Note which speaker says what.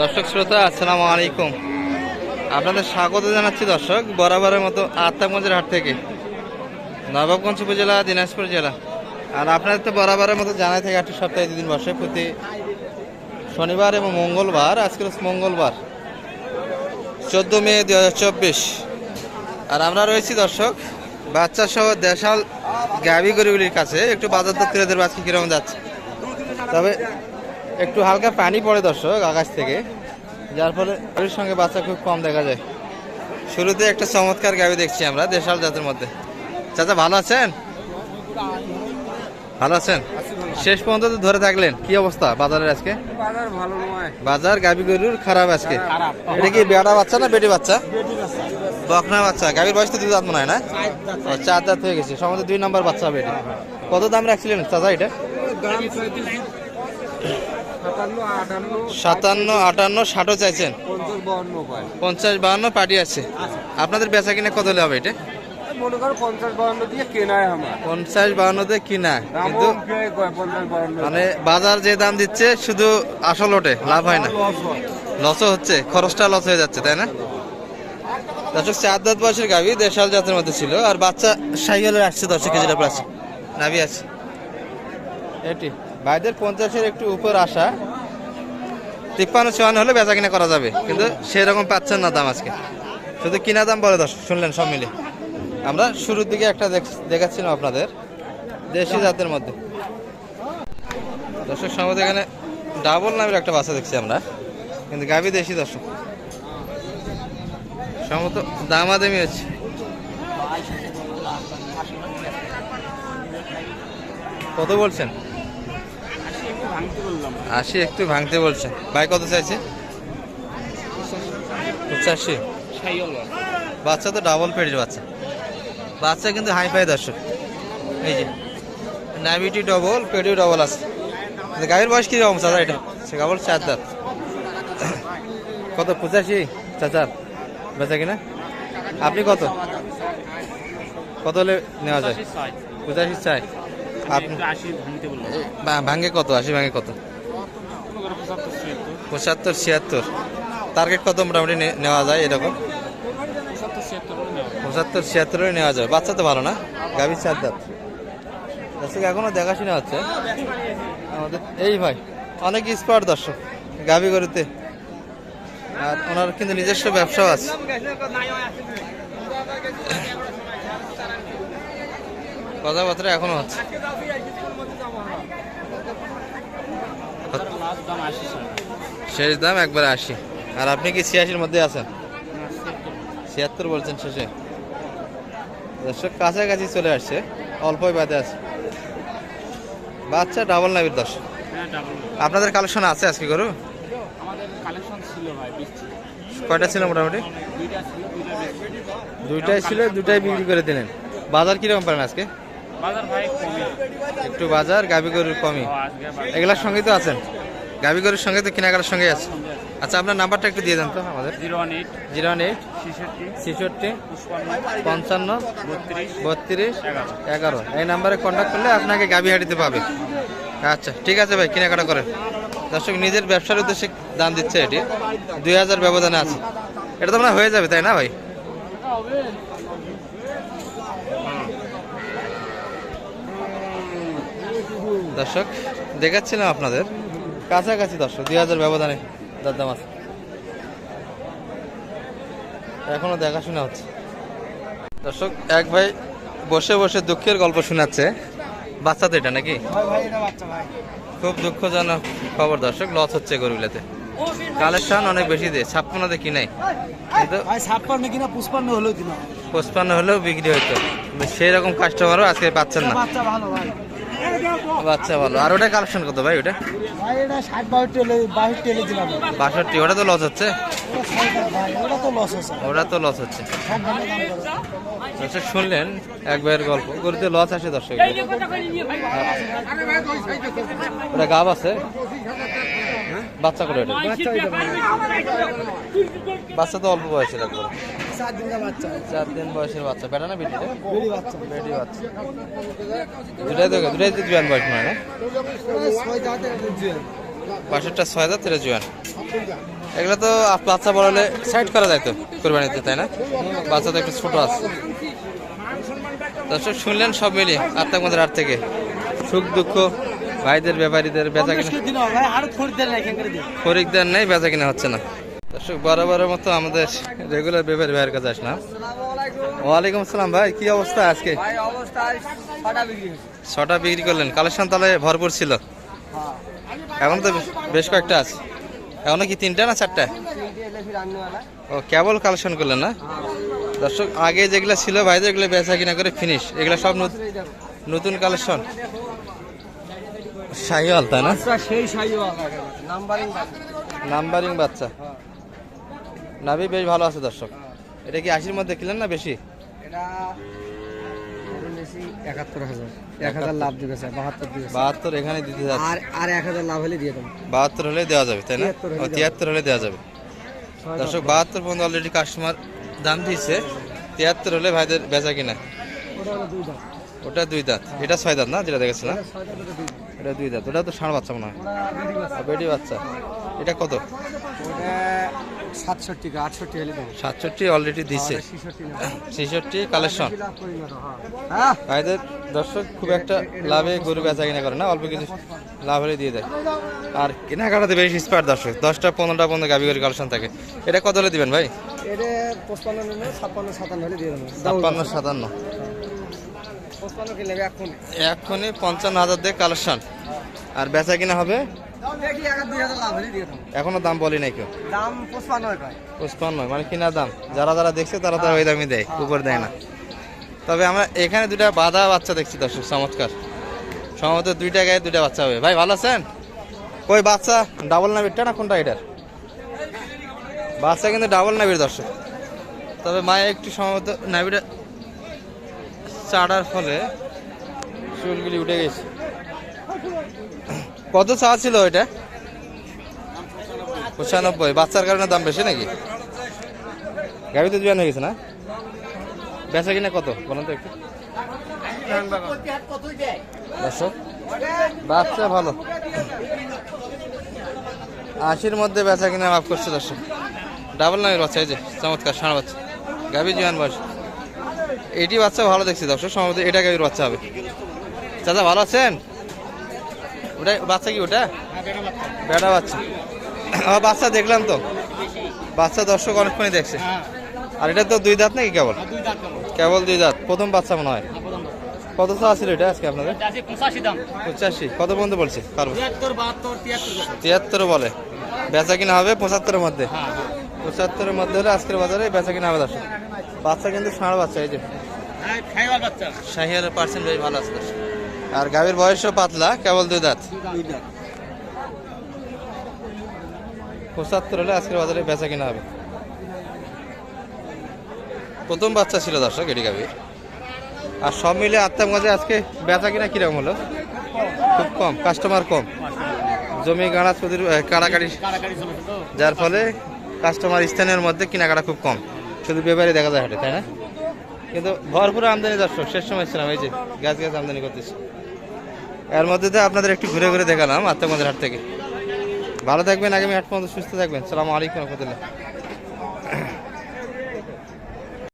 Speaker 1: দর্শক শ্রোতা, আসসালামু আলাইকুম। আপনাদের স্বাগত জানাচ্ছি দর্শক, বরাবরের মতো আত্মাগঞ্জের হাট থেকে। নবাবগঞ্জ উপজেলা, দিনাজপুর জেলা। আর আপনাদের তো বরাবরের মতো জানাই থেকে, আটটি সপ্তাহে দুদিন বসে। প্রতি শনিবার এবং মঙ্গলবার, আজকে হচ্ছে মঙ্গলবার, চোদ্দ মে দু হাজার চব্বিশ। আর আমরা রয়েছি দর্শক বাচ্চা সহ দেশাল গাবি গরুগুলির কাছে। একটু বাজার দর তুলে দেবো আজকে কীরকম যাচ্ছে। তবে একটু হালকা পানি পড়ে দর্শক আকাশ থেকে। যার ফলে গরুর সঙ্গে বাচ্চা খুব কম দেখা যায়। শুরুতে একটা চমৎকার গাবি দেখছি আমরা দেশাল জাতের মধ্যে। চাচা ভালো আছেন? ভালো আছেন? শেষ পর্যন্ত তো ধরে থাকলেন। কি অবস্থা বাজারের আজকে?
Speaker 2: বাজার ভালো নয়।
Speaker 1: বাজার গাবি গরুর খারাপ আজকে।
Speaker 2: খারাপ।
Speaker 1: এটা কি বেড়া বাচ্চা না বেটি বাচ্চা? বকনা বাচ্চা। গাবির বয়স তো দুই দাঁত মনে হয় না? চার দাঁত। হয়ে গেছে। সম্ভবত দুই নম্বর বাচ্চা বেটি কত দাম রাখছিলেন চাচা এটা?
Speaker 2: দাম সাতান্ন আটান্ন
Speaker 1: ষাটও চাইছেন?
Speaker 2: পঞ্চাশ
Speaker 1: বাহান্ন পার্টি আছে। আপনাদের বেচা কিনা কত হলে হবে এটা?
Speaker 2: মনে করো পঞ্চাশ বাউন্ন দিয়ে কেনায় আমার।
Speaker 1: পঞ্চাশ বাহান্নতে কিনা। কিন্তু মানে বাজার যে দাম দিচ্ছে শুধু আসল ওঠে লাভ হয় না। লসও হচ্ছে খরচটা লস হয়ে যাচ্ছে তাই না? দর্শক চার দাঁত বয়সের গাভি দেড়শাল জাতের মধ্যে ছিল আর বাচ্চা সাইকেলের আসছে দর্শক কেজিটা প্লাস নাভি আছে। এটি। ভাইদের পঞ্চাশের একটু উপর আসা তিপ্পান্ন, চুয়ান্ন হলে বেচা কিনা করা যাবে, কিন্তু সেরকম পাচ্ছেন না দাম আজকে। শুধু কিনা দাম বলে দর্শক, শুনলেন সব মিলে আমরা শুরুর দিকে একটা দেখ- দেখাচ্ছিলাম আপনাদের, দেশি জাতের মধ্যে। দর্শক, সম্ভবত এখানে ডাবল নামের একটা বাচ্চা দেখছি আমরা, কিন্তু গাভি দেশি দর্শক। সম্ভবত দামাদামি হচ্ছে। কত বলছেন? আশি একটু ভাঙতে বলছেন ভাই কত চাইছে? পঁচাশি। বাচ্চা তো ডাবল পেটের বাচ্চা। বাচ্চা কিন্তু হাই ফাই দর্শক। এই যে নাভিটি ডবল পেটিও ডবল আছে। গাভীর বয়স কীরকম চাচা এটা? সে কেবল চার দাঁত। কত পঁচাশি? চাচার বেচা কিনা? আপনি কত? কত হলে নেওয়া যায়? পঁচাশি চাই আপনি ভা- ভাঙ্গে কত? আশি ভাঙ্গে কত? পঁচাত্তর, ছিয়াত্তর। টার্গেট কত মোটামুটি নেওয়া যায় এরকম? পঁচাত্তর ছিয়াত্তরে নেওয়া যায়। বাচ্চা তো ভালো না? গাভীর চার দাঁত। দর্শক, এখনও দেখাশোনা হচ্ছে। আমাদের এই ভাই, অনেক স্পার্ট দর্শক, গাভী গরুতে। আর ওনার কিন্তু নিজস্ব ব্যবসাও আছে। কথাবার্তা এখনও হচ্ছে। শেষ দাম একবারে আশি। আর আপনি কি ছিয়াশির মধ্যে আছেন? ছিয়াত্তর বলছেন শেষে। দর্শক কাছাকাছি চলে আসছে। অল্পই বাদে আছে। বাচ্চা ডাবল নাবির দর্শক আপনাদের কালেকশন আছে আজকে গরু? কয়টা ছিল মোটামুটি?
Speaker 2: ছিল
Speaker 1: দুইটাই ছিল দুটাই বিক্রি করে দিলেন। বাজার কীরকম পারেন আজকে? একটু বাজার গাবি গরুর কমই। এগুলার সঙ্গেই তো আছেন? গাবি গরুর সঙ্গে তো কেনাকাটার সঙ্গে আছে। আচ্ছা আপনার নাম্বারটা একটু দিয়ে দেন তো আমাদের।
Speaker 2: Zero one eight.
Speaker 1: Zero one eight.
Speaker 2: ছেষট্টি।
Speaker 1: ছেষট্টি। পঞ্চান্ন।
Speaker 2: বত্রিশ। এগারো।
Speaker 1: এই নাম্বারে কন্ট্যাক্ট করলে আপনাকে গাবি হাঁটিতে পাবে। আচ্ছা ঠিক আছে ভাই কেনাকাটা করেন। দর্শক নিজের ব্যবসার উদ্দেশ্যে দাম দিচ্ছে এটি। দুই হাজার ব্যবধানে আছে। এটা তো হয় হয়ে যাবে তাই না ভাই? দর্শক দেখাচ্ছিলাম আপনাদের। কাছাকাছি দর্শক দুই হাজার ব্যবধানে দাদা মাছ এখনও দেখাশোনা হচ্ছে। দর্শক এক ভাই বসে বসে দুঃখের গল্প শোনাচ্ছে। বাচ্চা তো এটা নাকি? খুব দুঃখজনক খবর দর্শক লস হচ্ছে গরুগুলোতে। কালেকশন অনেক বেশি দেয় ছাপ্পান্নতে কি নাই? কিন্তু
Speaker 3: ছাপ্পান্ন কিনা পুষ্পান্ন হলো কিনা।
Speaker 1: পঁচপান্ন হলেও বিক্রি হইতো। সেই রকম কাস্টমারও আজকে পাচ্ছেন না।
Speaker 3: বাচ্চা ভালো ভাই
Speaker 1: বাচ্চা ভালো। আর ওটা কালেকশন কত ভাই ওটা?
Speaker 3: ভাই বাষট্টি
Speaker 1: ওটা তো লস হচ্ছে?
Speaker 3: ওটা তো লস হচ্ছে।
Speaker 1: দর্শক শুনলেন এক ভাইয়ের গল্প। গরুতে লস আসে দর্শক। ওটা গাব আছে? বাচ্চা করে ওটা। বাচ্চা তো অল্প বয়সের একবার।
Speaker 3: চার দিনকার বাচ্চা।
Speaker 1: চার দিন বয়সের বাচ্চা। বেটা না বেটি?
Speaker 3: বাচ্চা।
Speaker 1: বেটি বাচ্চা। দুটাই তো দুটাই তো জুয়ান বয়স মানে না?
Speaker 3: ছয়
Speaker 1: হাজার তেরো জুয়ান। এগুলো তো আপ- বাচ্চা বড় হলে সাইড করা যায় তো কোরবানিতে তাই না? বাচ্চা তো একটু ছোট আছে। দর্শক শুনলেন সব মিলিয়ে মধ্যে হাট থেকে? সুখ দুঃখ ভাইদের ব্যাপারীদের বেচা কিনা খরিকদার নেই বেচা কিনা হচ্ছে না। দর্শক বরাবরের মতো আমাদের রেগুলার ব্যাপারী ভাইয়ের কাছে আসলাম। ওয়ালাইকুম আসসালাম ভাই কি অবস্থা আজকে?
Speaker 3: ছটা বিক্রি
Speaker 1: করলেন কালেকশন তাহলে ভরপুর ছিল। এখন তো বেশ- কয়েকটা আছে। এখনও কি তিনটা না চারটা? ও কেবল কালেকশন করলেন না? দর্শক আগে যেগুলো ছিল ভাইদের এগুলো বেচা কিনা করে ফিনিশ এগুলো সব নত- নতুন কালেকশন। শাহিওয়াল তাই না?
Speaker 3: সেই নাম্বারিং
Speaker 1: নাম্বারিং বাচ্চা। নাভি বেশ ভালো আছে দর্শক। এটা কি আশির মধ্যে কিলেন না বেশি?
Speaker 3: এটা একাত্তর হাজার। এক হাজার লাভ দিবে স্যার বাহাত্তর দিবে
Speaker 1: বাহাত্তর এখানে দিতে যাচ্ছে।
Speaker 3: আর আর এক হাজার লাভ হলে দিয়ে দেবো।
Speaker 1: বাহাত্তর হলে দেওয়া যাবে তাই না?
Speaker 3: তিয়াত্তর হলে দেওয়া
Speaker 1: যাবে। দর্শক বাহাত্তর পর্যন্ত অলরেডি কাস্টমার দাম দিয়েছে। তিয়াত্তর হলে ভাইদের বেচা কিনা?
Speaker 3: ওটা দুই
Speaker 1: দাঁত। এটা ছয় দাঁত না যেটা দেখেছিলাম? এটা দুই দাঁত। ওটা তো ষাঁড় বাচ্চা মনে হয়। বেটি বাচ্চা। এটা কত?
Speaker 3: সাতষট্টি আটষট্টি হলে
Speaker 1: সাতষট্টি অলরেডি দিচ্ছে
Speaker 3: ছিষট্টি
Speaker 1: কালেকশন
Speaker 3: হ্যাঁ
Speaker 1: ভাইদের দর্শক খুব একটা লাভে গরু বেচা কিনা করে না অল্প কিছু লাভ হলে দিয়ে দেয়। আর কেনাকাটাতে বেশি স্পার দর্শক দশটা পনেরোটা পনেরো গাবি করে কালেকশন থাকে। এটা কত হলে দিবেন ভাই?
Speaker 3: ছাপ্পান্ন সাতান্ন
Speaker 1: এখনই পঞ্চান্ন হাজার দিয়ে কালেকশন আর বেচা কিনা হবে এখনও দাম বলি নাই কেউ?
Speaker 3: দাম পঁচপান্ন হয়
Speaker 1: মানে কিনা দাম। যারা যারা দেখছে তারা তারা ওই দামই দেয় উপর দেয় না। তবে আমরা এখানে দুটা বাধা বাচ্চা দেখছি দর্শক চমৎকার। সম্ভবত দুইটা গায়ে দুইটা বাচ্চা হবে। ভাই ভালো আছেন? কই বাচ্চা? ডাবল নাবিরটা না কোনটা এটার? বাচ্চা কিন্তু ডাবল নাবির দর্শক। তবে মায়ে একটু সম্ভবত নাবিটা চাড়ার ফলে চুলগুলি উঠে গেছে। কত চা ছিল ওইটা পঁচানব্বই। বাচ্চার কারণে দাম বেশি নাকি? গাড়ি তো জোয়ান হয়ে গেছে না? বেচা কিনা কত? বলেন তো একটু। বাচ্চা ভালো। আশির মধ্যে বেচা কিনা মাফ করছে দর্শক। ডাবল নামের বাচ্চা, এই যে চমৎকার ষাঁড় বাচ্চা। গাভি জোয়ান বয়স। এটি বাচ্চা ভালো দেখছি দর্শক, সম্ভবত এটা গাভীর বাচ্চা হবে। চাচা ভালো আছেন? ওটা বাচ্চা কি ওটা? বেটা বাচ্চা। আমার বাচ্চা দেখলাম তো। বাচ্চা দর্শক অনেকক্ষণই দেখছে। আর এটা তো দুই দাঁত নাকি কেবল?
Speaker 2: কেবল।
Speaker 1: কেবল দুই দাঁত। প্রথম বাচ্চা মনে হয়। কত চা ছিল এটা আজকে আপনাদের?
Speaker 2: পঁচাশি
Speaker 1: কত পর্যন্ত বলছে
Speaker 2: তিয়াত্তর
Speaker 1: বলে। বেচা কিনা হবে পঁচাত্তরের মধ্যে।
Speaker 2: হ্যাঁ হ্যাঁ।
Speaker 1: পঁচাত্তরের মধ্যে হলে আজকের বাজারে বেচা কিনা হবে দর্শক। বাচ্চা কিন্তু ষাঁড় বাচ্চা এই যে।
Speaker 2: হ্যাঁ
Speaker 1: শাহিয়ারের পার্সেন্ট বেশ ভালো আছে দর্শক। আর গাভীর বয়সও পাতলা কেবল দুই দাঁত। পঁচাত্তর হলে আজকের বাজারে বেচা কিনা হবে। প্রথম বাচ্চা ছিল দর্শক এটি গাভীর। আর সব মিলে মাঝে আজকে বেচা কিনা কীরকম হলো? খুব কম কাস্টমার কম। জমি গাড়া চুদির কাড়াকাড়ি। যার ফলে কাস্টমার স্থানের মধ্যে কেনাকাটা খুব কম। শুধু ব্যাপারে দেখা যায় হাটে তাই না? কিন্তু ভরপুর আমদানি দর্শক, শেষ সময় ছিলাম এই যে গাছ গাছ আমদানি করতেছি। এর মধ্যে তো আপনাদের একটু ঘুরে ঘুরে দেখালাম আত্মকন্দের হাট থেকে। ভালো থাকবেন, আগামী হাট পর্যন্ত সুস্থ থাকবেন। সালামু আলাইকুম রহমতুল্লাহ।